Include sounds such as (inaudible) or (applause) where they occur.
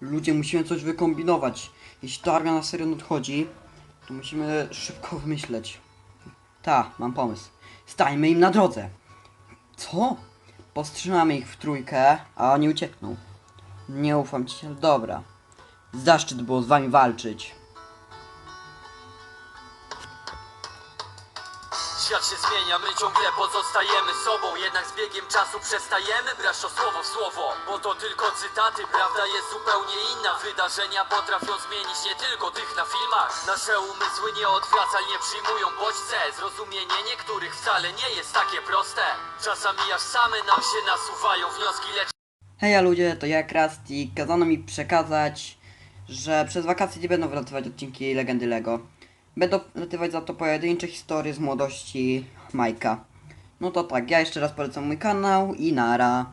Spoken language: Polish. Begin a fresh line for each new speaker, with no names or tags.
Ludzie, musimy coś wykombinować. Jeśli ta armia na serio nadchodzi, to musimy szybko (laughs) wymyśleć. Ta, mam pomysł. Stańmy im na drodze. Co? Powstrzymamy ich w trójkę, a oni uciekną. Nie ufam ci, ale dobra. Zaszczyt było z wami walczyć.
Świat się zmienia, my ciągle pozostajemy sobą Jednak z biegiem czasu przestajemy brać to słowo w słowo Bo to tylko cytaty, prawda jest zupełnie inna Wydarzenia potrafią zmienić nie tylko tych na filmach Nasze umysły nieodwracalnie przyjmują bodźce Zrozumienie niektórych wcale nie jest takie proste Czasami aż same nam się nasuwają wnioski, lecz
Heja ludzie, to ja Krusty. Kazano mi przekazać, że przez wakacje nie będą wlatywać odcinki Legendy Lego. Będą wlatywać za to pojedyncze historie z młodości Majka. No to tak, ja jeszcze raz polecam mój kanał i nara.